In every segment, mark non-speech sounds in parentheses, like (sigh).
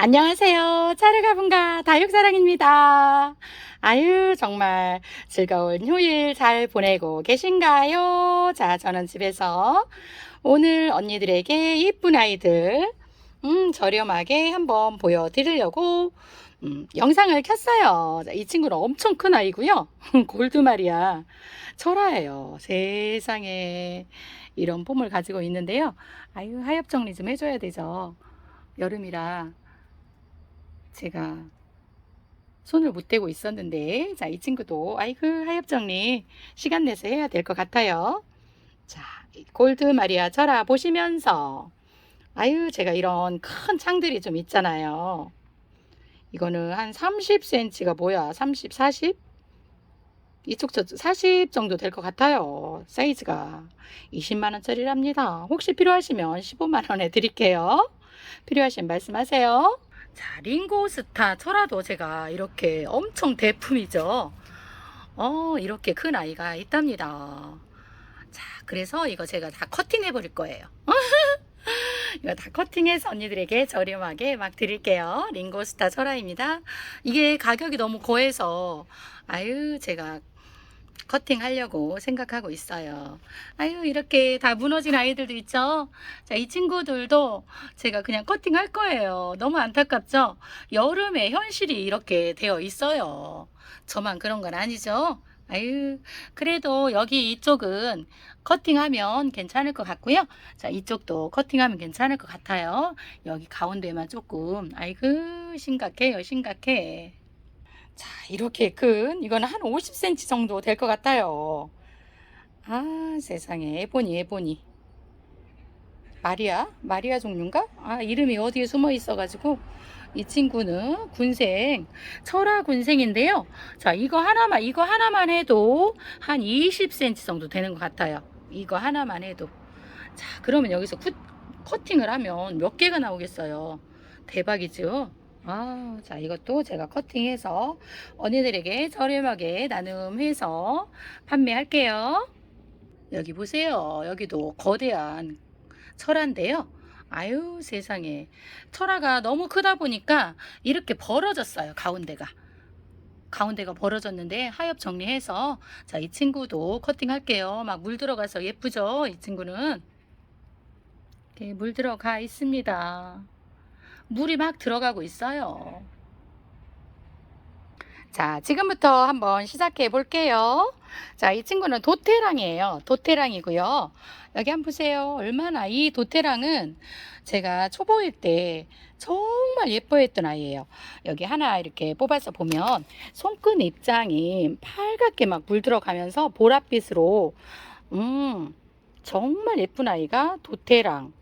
안녕하세요. 차르가분가 다육사랑입니다. 아유, 정말 즐거운 휴일 잘 보내고 계신가요? 자, 저는 집에서 오늘 언니들에게 이쁜 아이들, 음, 저렴하게 한번 보여드리려고, 음, 영상을 켰어요. 자, 이 친구는 엄청 큰 아이고요. (laughs) 골드마리아. 철화예요. 세상에. 이런 폼을 가지고 있는데요. 아유, 하엽 정리 좀 해줘야 되죠. 여름이라 제가 손을 못 대고 있었는데, 자, 이 친구도, 아이고, 하엽 정리 시간 내서 해야 될 것 같아요. 자, 이 골드 마리아 철아 보시면서, 아유, 제가 이런 큰 창들이 좀 있잖아요. 이거는 한 30cm가 뭐야? 30, 40? 이쪽 저 40 정도 될 것 같아요. 사이즈가 20만 원짜리랍니다. 혹시 필요하시면 15만 원에 드릴게요. 필요하신 말씀하세요. 자, 링고스타 철화도 제가 이렇게 엄청 대품이죠. 어, 이렇게 큰 아이가 있답니다. 자, 그래서 이거 제가 다 커팅해 버릴 거예요. (laughs) 이거 다 커팅해서 언니들에게 저렴하게 막 드릴게요. 링고스타 철화입니다. 이게 가격이 너무 고해서 아유 제가 커팅 하려고 생각하고 있어요. 아유 이렇게 다 무너진 아이들도 있죠. 자, 이 친구들도 제가 그냥 커팅 할 거예요. 너무 안타깝죠? 여름에 현실이 이렇게 되어 있어요. 저만 그런 건 아니죠? 아유, 그래도 여기 이쪽은 커팅하면 괜찮을 것 같고요. 자, 이쪽도 커팅하면 괜찮을 것 같아요. 여기 가운데만 조금, 아이고, 심각해요, 심각해. 자, 이렇게 큰, 이거는 한 50cm 정도 될 것 같아요. 아, 세상에, 에보니, 에보니. 마리아? 마리아 종류인가? 아, 이름이 어디에 숨어 있어가지고. 이 친구는 군생, 철화 군생인데요. 자, 이거 하나만, 이거 하나만 해도 한 20cm 정도 되는 것 같아요. 이거 하나만 해도. 자, 그러면 여기서 쿠, 커팅을 하면 몇 개가 나오겠어요? 대박이죠? 아, 자, 이것도 제가 커팅해서 언니들에게 저렴하게 나눔해서 판매할게요. 여기 보세요. 여기도 거대한 철화인데요. 아유, 세상에. 철화가 너무 크다 보니까 이렇게 벌어졌어요. 가운데가. 가운데가 벌어졌는데 하엽 정리해서 자, 이 친구도 커팅할게요. 막 물 들어가서 예쁘죠? 이 친구는. 이렇게 물 들어가 있습니다. 물이 막 들어가고 있어요. 자, 지금부터 한번 시작해 볼게요. 자, 이 친구는 도테랑이에요. 도테랑이고요. 여기 한번 보세요. 얼마나 이 도테랑은 제가 초보일 때 정말 예뻐했던 아이예요. 여기 하나 이렇게 뽑아서 보면 손끝 입장이 빨갛게 막 물 들어가면서 보랏빛으로 음, 정말 예쁜 아이가 도테랑.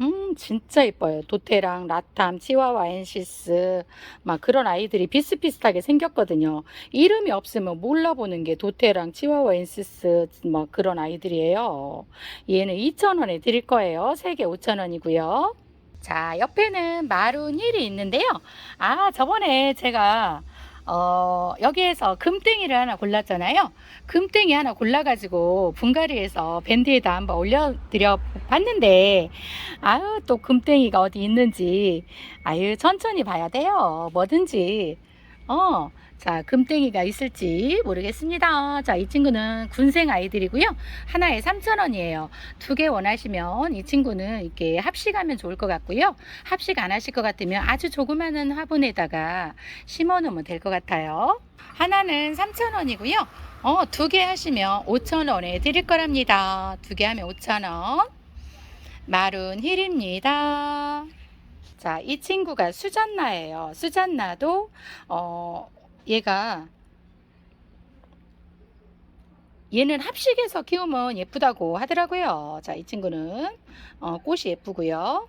음, 진짜 예뻐요. 도테랑, 라탐, 치와와 엔시스, 막 그런 아이들이 비슷비슷하게 생겼거든요. 이름이 없으면 몰라보는 게 도테랑, 치와와 엔시스, 뭐 그런 아이들이에요. 얘는 2,000원에 드릴 거예요. 3개 5,000원이고요. 자, 옆에는 마룬 힐이 있는데요. 아, 저번에 제가 어, 여기에서 금땡이를 하나 골랐잖아요. 금땡이 하나 골라가지고 분갈이에서 밴드에다 한번 올려드려 봤는데, 아유, 또 금땡이가 어디 있는지, 아유, 천천히 봐야 돼요. 뭐든지. 어, 자, 금땡이가 있을지 모르겠습니다. 자, 이 친구는 군생 아이들이고요. 하나에 3,000원이에요. 두 개 원하시면 이 친구는 이렇게 합식하면 좋을 것 같고요. 합식 안 하실 것 같으면 아주 조그마한 화분에다가 심어 놓으면 될 것 같아요. 하나는 3,000원이고요. 어, 두 개 하시면 5,000원에 드릴 거랍니다. 두 개 하면 5,000원. 마룬 힐입니다. 자, 이 친구가 수잔나예요. 수잔나도 어, 얘가 얘는 합식해서 키우면 예쁘다고 하더라고요. 자, 이 친구는 어, 꽃이 예쁘고요.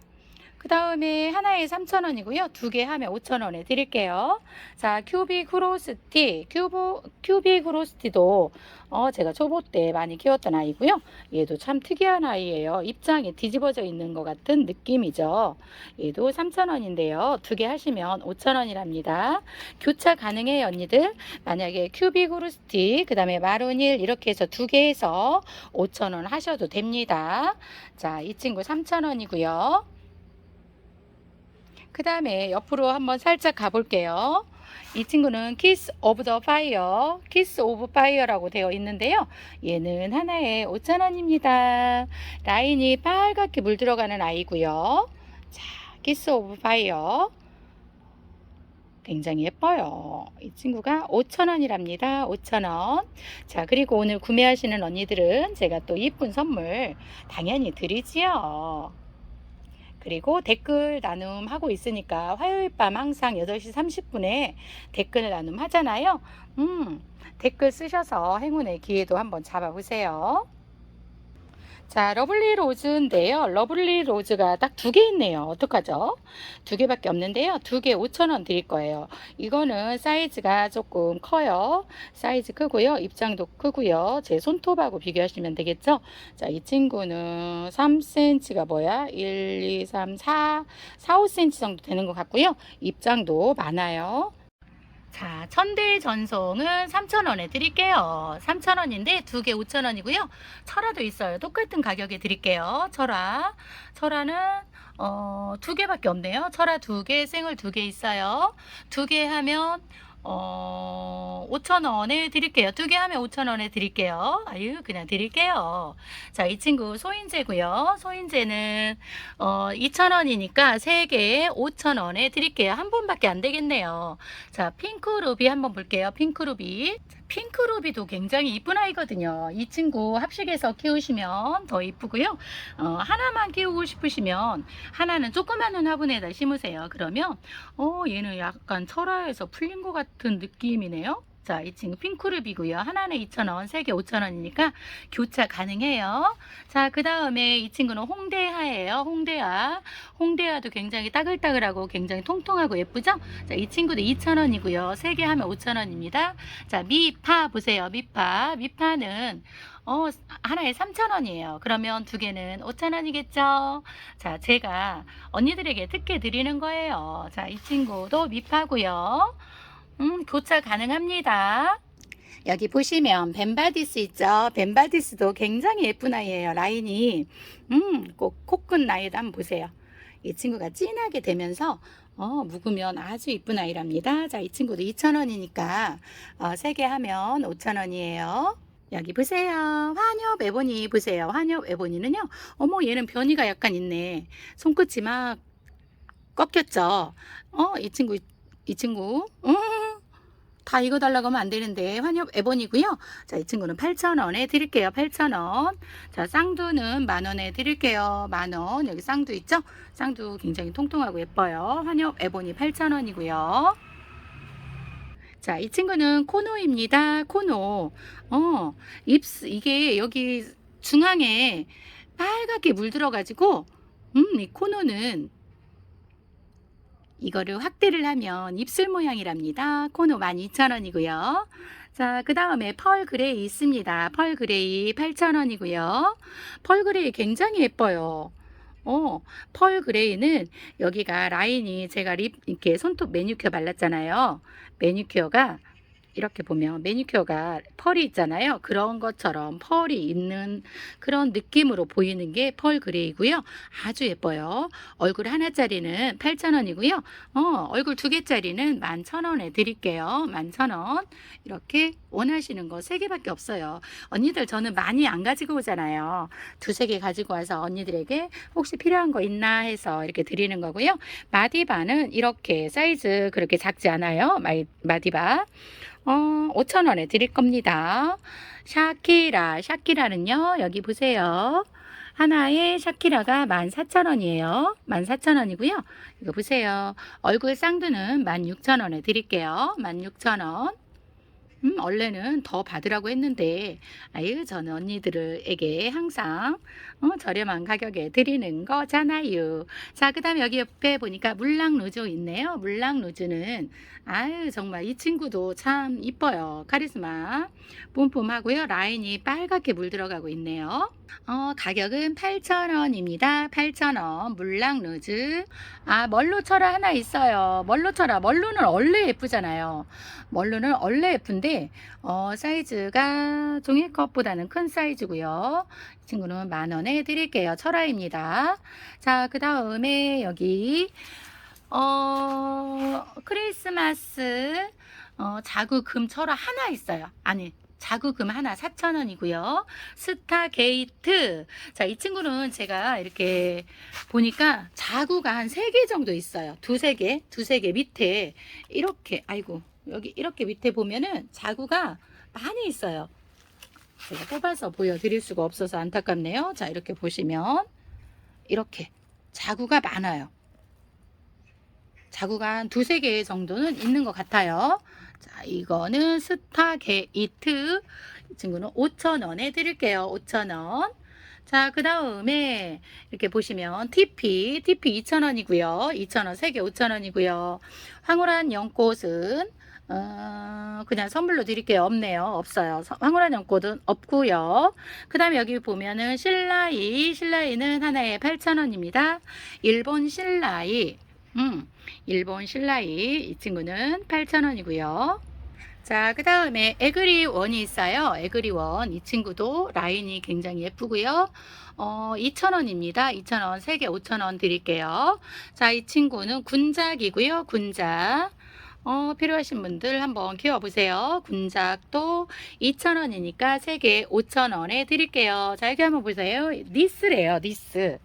그 다음에 하나에 3,000원이고요. 두 개 하면 5,000원에 드릴게요. 자, 큐빅 후로스티, 큐브, 큐빅 후로스티도 어, 제가 초보 때 많이 키웠던 아이고요. 얘도 참 특이한 아이예요. 입장이 뒤집어져 있는 것 같은 느낌이죠. 얘도 3,000원인데요. 두 개 하시면 5,000원이랍니다. 교차 가능해요, 언니들. 만약에 큐빅 후르스티, 그 다음에 마로닐 이렇게 해서 두 개 해서 5,000원 하셔도 됩니다. 자, 이 친구 3,000원이고요. 그 다음에 옆으로 한번 살짝 가볼게요. 이 친구는 키스 오브 더 파이어, 키스 오브 파이어라고 되어 있는데요. 얘는 하나에 5,000원입니다. 라인이 빨갛게 물들어가는 아이고요. 자, 키스 오브 파이어. 굉장히 예뻐요. 이 친구가 5,000원이랍니다. 5,000원. 자, 그리고 오늘 구매하시는 언니들은 제가 또 이쁜 선물 당연히 드리지요. 그리고 댓글 나눔 하고 있으니까 화요일 밤 항상 8시 30분에 댓글 나눔 하잖아요. 음, 댓글 쓰셔서 행운의 기회도 한번 잡아보세요. 자, 러블리 로즈인데요. 러블리 로즈가 딱 두 개 있네요. 어떡하죠? 두 개밖에 없는데요. 두 개 5,000원 드릴 거예요. 이거는 사이즈가 조금 커요. 사이즈 크고요. 입장도 크고요. 제 손톱하고 비교하시면 되겠죠? 자, 이 친구는 3cm가 뭐야? 1, 2, 3, 4, 4, 5cm 정도 되는 것 같고요. 입장도 많아요. 자, 천대 전송은 3,000원에 드릴게요. 3,000원인데 두 개 5,000원이고요. 철화도 있어요. 똑같은 가격에 드릴게요. 철화. 철화는 어, 두 개밖에 없네요. 철화 두 개, 생을 두개 있어요. 두 개 하면 어, 5,000원에 드릴게요. 두 개 하면 5,000원에 드릴게요. 아유, 그냥 드릴게요. 자, 이 친구 소인재고요. 소인재는 어, 2,000원이니까 세 개에 5,000원에 드릴게요. 한 번밖에 안 되겠네요. 자, 핑크루비 한번 볼게요. 핑크루비. 자, 핑크루비도 굉장히 이쁜 아이거든요. 이 친구 합식해서 키우시면 더 이쁘고요. 어, 하나만 키우고 싶으시면 하나는 조그마한 화분에다 심으세요. 그러면 어, 얘는 약간 철화에서 풀린 것 같은 느낌이네요. 자, 이 친구 핑크루비고요. 하나는 2,000원, 세 개 5,000원이니까 교차 가능해요. 자, 그 다음에 이 친구는 홍대하예요. 홍대하. 홍대하도 굉장히 따글따글하고 굉장히 통통하고 예쁘죠? 자, 이 친구도 2,000원이고요. 세 개 하면 5,000원입니다. 자, 미파 보세요. 미파. 미파는 어, 하나에 3,000원이에요. 그러면 두 개는 5,000원이겠죠? 자, 제가 언니들에게 특혜 드리는 거예요. 자, 이 친구도 미파고요. 음, 교차 가능합니다. 여기 보시면 벤바디스 있죠? 벤바디스도 굉장히 예쁜 아이예요. 라인이 음, 꼭 코끝 라인도 한번 보세요. 이 친구가 진하게 되면서 어, 묵으면 아주 이쁜 아이랍니다. 자, 이 친구도 2,000원이니까 어, 3개 하면 5,000원이에요. 여기 보세요. 환엽 에보니 보세요. 환엽 에보니는요. 어머, 얘는 변이가 약간 있네. 손끝이 막 꺾였죠. 어, 이 친구 이 친구 음, 다 이거 달라고 하면 안 되는데 환엽 에본이고요. 자, 이 친구는 8,000원에 드릴게요. 8,000원. 자, 쌍두는 만원에 드릴게요. 만원. 여기 쌍두 있죠? 쌍두 굉장히 통통하고 예뻐요. 환엽 에본이 8,000원이고요. 자, 이 친구는 코노입니다. 코노. 어, 입스 이게 여기 중앙에 빨갛게 물들어가지고 음, 이 코노는 이거를 확대를 하면 입술 모양이랍니다. 코노 12,000원이고요. 자, 그 다음에 펄 그레이 있습니다. 펄 그레이 8,000원이고요. 펄 그레이 굉장히 예뻐요. 어, 펄 그레이는 여기가 라인이 제가 립 이렇게 손톱 매니큐어 발랐잖아요. 매니큐어가 이렇게 보면 매니큐어가 펄이 있잖아요. 그런 것처럼 펄이 있는 그런 느낌으로 보이는 게 펄 그레이고요. 아주 예뻐요. 얼굴 하나짜리는 8,000원이고요. 어, 얼굴 두 개짜리는 11,000원에 드릴게요. 11,000원. 이렇게 원하시는 거 세 개밖에 없어요. 언니들 저는 많이 안 가지고 오잖아요. 두세 개 가지고 와서 언니들에게 혹시 필요한 거 있나 해서 이렇게 드리는 거고요. 마디바는 이렇게 사이즈 그렇게 작지 않아요. 마이, 마디바. 어, 5,000원에 드릴 겁니다. 샤키라, 샤키라는요, 여기 보세요. 하나에 샤키라가 14,000원이에요. 14,000원이고요. 이거 보세요. 얼굴 쌍두는 16,000원에 드릴게요. 16,000원. 음, 원래는 더 받으라고 했는데, 아유, 저는 언니들에게 항상 어, 저렴한 가격에 드리는 거잖아요. 자, 그 다음에 여기 옆에 보니까 물랑 루즈 있네요. 물랑 루즈는, 아유, 정말 이 친구도 참 이뻐요. 카리스마. 뿜뿜하고요. 라인이 빨갛게 물들어가고 있네요. 어, 가격은 8,000원입니다. 8,000원. 물랑 루즈. 아, 멀루철화 하나 있어요. 멀루철화. 멀루는 원래 예쁘잖아요. 멀루는 원래 예쁜데, 어, 사이즈가 종이컵보다는 큰 사이즈고요. 이 친구는 만 원에 드릴게요. 철화입니다. 자, 그 다음에 여기 어, 크리스마스 어, 자구금 철화 하나 있어요. 아니, 자구금 하나 4,000원이고요. 스타게이트. 자, 이 친구는 제가 이렇게 보니까 자구가 한세개 정도 있어요. 두세 개, 두세 개 밑에 이렇게 아이고, 여기 이렇게 밑에 보면은 자구가 많이 있어요. 제가 뽑아서 보여드릴 수가 없어서 안타깝네요. 자, 이렇게 보시면 이렇게 자구가 많아요. 자구가 한 두세 개 정도는 있는 것 같아요. 자, 이거는 스타게 이트. 이 친구는 5,000원에 드릴게요. 5,000원. 자, 그 다음에 이렇게 보시면 TP, TP 2,000원이고요. 2,000원, 3개 5,000원이고요. 황홀한 연꽃은 어, 그냥 선물로 드릴게요. 없네요. 없어요. 서- 황홀한 연꽃은 없고요. 그 다음에 여기 보면은 신라이, 신라이는 하나에 8,000원입니다. 일본 신라이, 음, 일본 신라이 이 친구는 8,000원이고요. 자, 그 다음에 에그리 원이 있어요. 에그리 원. 이 친구도 라인이 굉장히 예쁘고요. 어, 2,000원입니다. 2,000원. 3개 5,000원 드릴게요. 자, 이 친구는 군작이고요. 군작. 어, 필요하신 분들 한번 키워보세요. 군작도 2,000원이니까 3개 5,000원에 드릴게요. 자, 여기 한번 보세요. 니스래요, 니스.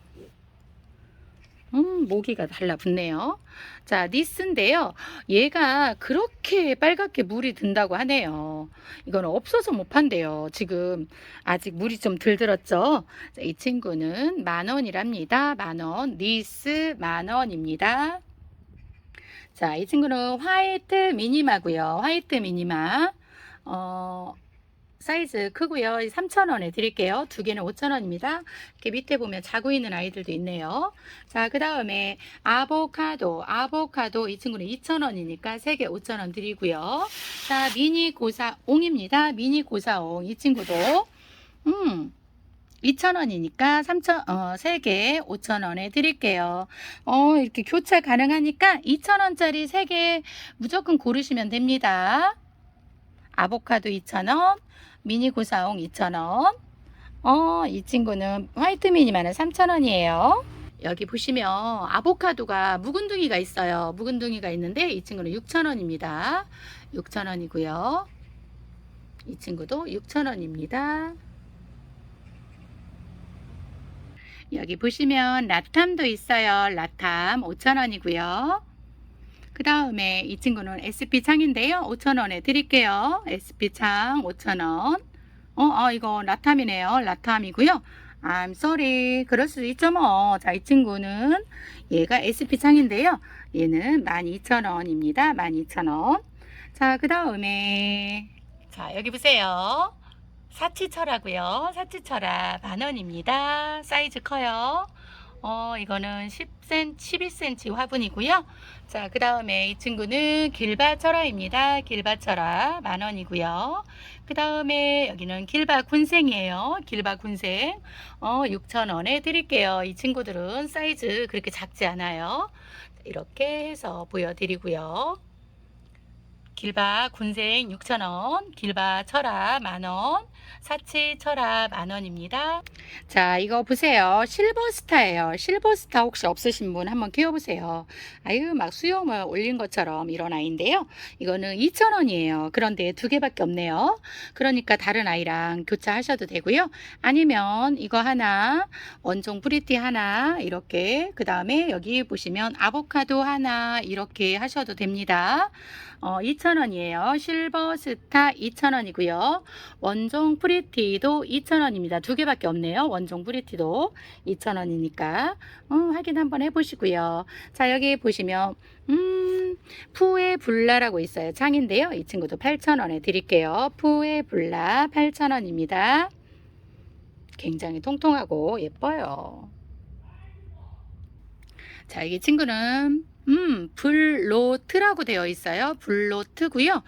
음, 모기가 달라붙네요. 자, 니스인데요. 얘가 그렇게 빨갛게 물이 든다고 하네요. 이거는 없어서 못 판대요. 지금 아직 물이 좀덜 들었죠? 자, 이 친구는 만 원이랍니다. 만 원. 니스 만 원입니다. 자, 이 친구는 화이트 미니마고요. 화이트 미니마. 어, 사이즈 크고요. 3,000원에 드릴게요. 두 개는 5,000원입니다. 이렇게 밑에 보면 자고 있는 아이들도 있네요. 자, 그 다음에 아보카도. 아보카도 이 친구는 2,000원이니까 3개 5,000원 드리고요. 자, 미니 고사옹입니다. 미니 고사옹. 이 친구도 음. 2,000원이니까 3,000, 어, 3개 5,000원에 드릴게요. 어, 이렇게 교차 가능하니까 2,000원짜리 3개 무조건 고르시면 됩니다. 아보카도 2,000원, 미니 고사옹 2,000원. 어, 이 친구는 화이트 미니만은 3,000원이에요. 여기 보시면 아보카도가 묵은둥이가 있어요. 묵은둥이가 있는데 이 친구는 6,000원입니다. 6,000원이고요. 이 친구도 6,000원입니다. 여기 보시면 라탐도 있어요. 라탐 5,000원이고요. 그 다음에 이 친구는 SP 창인데요. 5,000원에 드릴게요. SP 창 5,000원. 어, 어, 이거 라탐이네요. 라탐이고요. I'm sorry. 그럴 수도 있죠, 뭐. 자, 이 친구는 얘가 SP 창인데요. 얘는 12,000원입니다. 12,000원. 자, 그 다음에 자, 여기 보세요. 사치철하고요. 사치철아 만원입니다. 사이즈 커요. 어, 이거는 10cm, 11cm 화분이고요. 자, 그 다음에 이 친구는 길바철화입니다. 길바철화 만원이고요. 그 다음에 여기는 길바 군생이에요. 길바 군생. 어, 6,000원에 드릴게요. 이 친구들은 사이즈 그렇게 작지 않아요. 이렇게 해서 보여드리고요. 길바 군생 6,000원, 길바 철화 만원, 사치 철화 만원입니다. 자, 이거 보세요. 실버스타예요. 실버스타 혹시 없으신 분 한번 키워보세요. 아유, 막 수염을 올린 것처럼 이런 아이인데요. 이거는 2,000원이에요. 그런데 두 개밖에 없네요. 그러니까 다른 아이랑 교차하셔도 되고요. 아니면 이거 하나, 원종 프리티 하나, 이렇게. 그 다음에 여기 보시면 아보카도 하나, 이렇게 하셔도 됩니다. 어, 2,000원이에요. 실버 스타 2,000원이고요. 원종 프리티도 2,000원입니다. 두 개밖에 없네요. 원종 프리티도 2,000원이니까 어, 확인 한번 해보시고요. 자 여기 보시면 음, 푸에 불라라고 있어요. 창인데요. 이 친구도 8,000원에 드릴게요. 푸에 불라 8,000원입니다. 굉장히 통통하고 예뻐요. 자, 이 친구는 음, 블로트라고 되어 있어요. 블로트고요.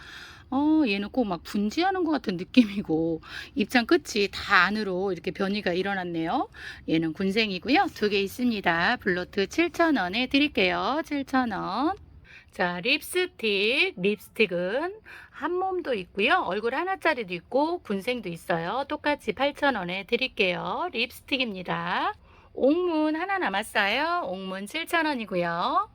어, 얘는 꼭 막 분지하는 것 같은 느낌이고 입장 끝이 다 안으로 이렇게 변이가 일어났네요. 얘는 군생이고요. 두 개 있습니다. 블로트 7,000원에 드릴게요. 7,000원. 자, 립스틱. 립스틱은 한 몸도 있고요. 얼굴 하나짜리도 있고 군생도 있어요. 똑같이 8,000원에 드릴게요. 립스틱입니다. 옥문 하나 남았어요. 옥문 7,000원이고요.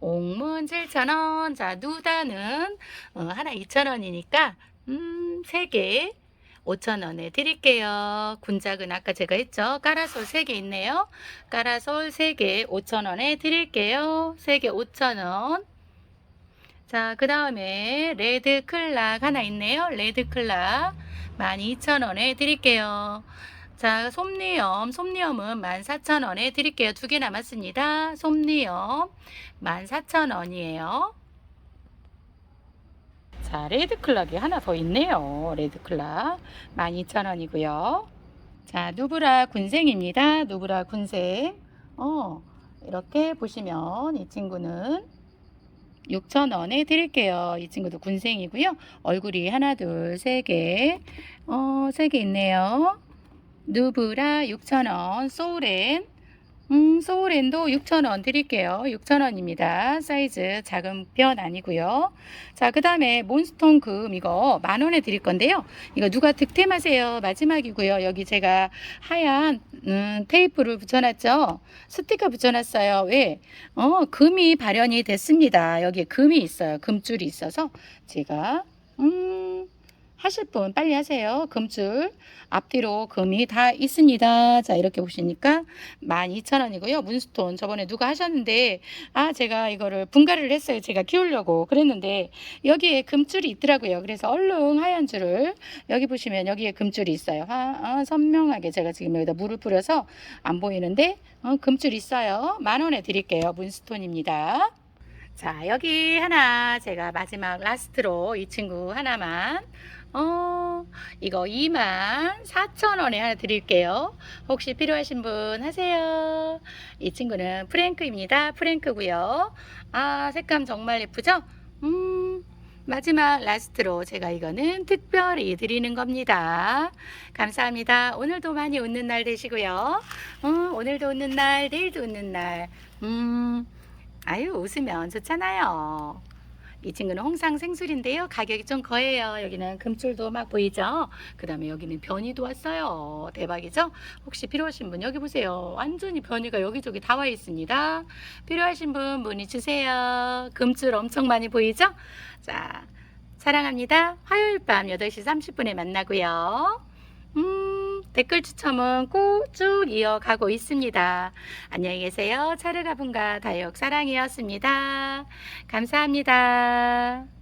옥문 7,000원. 자, 누다는 어, 하나 2,000원이니까 음, 3개 5,000원에 드릴게요. 군작은 아까 제가 했죠. 까라솔 3개 있네요. 까라솔 3개 5,000원에 드릴게요. 3개 5,000원. 자, 그 다음에 레드 클락 하나 있네요. 레드 클락 12,000원에 드릴게요. 자, 솜니엄, 솜니엄은 14,000원에 드릴게요. 두 개 남았습니다. 솜니엄 14,000원이에요. 자, 레드 클락이 하나 더 있네요. 레드 클락 12,000원이고요. 자, 누브라 군생입니다. 누브라 군생. 어, 이렇게 보시면 이 친구는 6,000원에 드릴게요. 이 친구도 군생이고요. 얼굴이 하나, 둘, 세 개. 어, 세 개 있네요. 누브라 6,000원. 소렌. 음, 소렌도 6,000원 드릴게요. 6,000원입니다. 사이즈 작은 편 아니고요. 자, 그 다음에 몬스톤 금 이거 만 원에 드릴 건데요. 이거 누가 득템하세요? 마지막이고요. 여기 제가 하얀 음, 테이프를 붙여놨죠. 스티커 붙여놨어요. 왜? 어, 금이 발현이 됐습니다. 여기에 금이 있어요. 금줄이 있어서 제가 음, 하실 분 빨리 하세요. 금줄 앞뒤로 금이 다 있습니다. 자 이렇게 보시니까 12,000원이고요. 문스톤 저번에 누가 하셨는데 아 제가 이거를 분갈이를 했어요. 제가 키우려고 그랬는데 여기에 금줄이 있더라고요. 그래서 얼른 하얀 줄을 여기 보시면 여기에 금줄이 있어요. 아, 아, 선명하게 제가 지금 여기다 물을 뿌려서 안 보이는데 어, 금줄 있어요. 만 원에 드릴게요. 문스톤입니다. 자, 여기 하나 제가 마지막 라스트로 이 친구 하나만 어, 이거 2만 4천 원에 하나 드릴게요. 혹시 필요하신 분 하세요. 이 친구는 프랭크입니다. 프랭크고요. 아, 색감 정말 예쁘죠? 음, 마지막 라스트로 제가 이거는 특별히 드리는 겁니다. 감사합니다. 오늘도 많이 웃는 날 되시고요. 어, 오늘도 웃는 날, 내일도 웃는 날. 음, 아유, 웃으면 좋잖아요. 이 친구는 홍상 생술인데요. 가격이 좀 거해요. 여기는 금줄도 막 보이죠? 그 다음에 여기는 변이도 왔어요. 대박이죠? 혹시 필요하신 분 여기 보세요. 완전히 변이가 여기저기 다 와 있습니다. 필요하신 분 문의 주세요. 금줄 엄청 많이 보이죠? 자, 사랑합니다. 화요일 밤 8시 30분에 만나고요. 음, 댓글 추첨은 꼭쭉 이어가고 있습니다. 안녕히 계세요. 차르가분과 다육 사랑이었습니다. 감사합니다.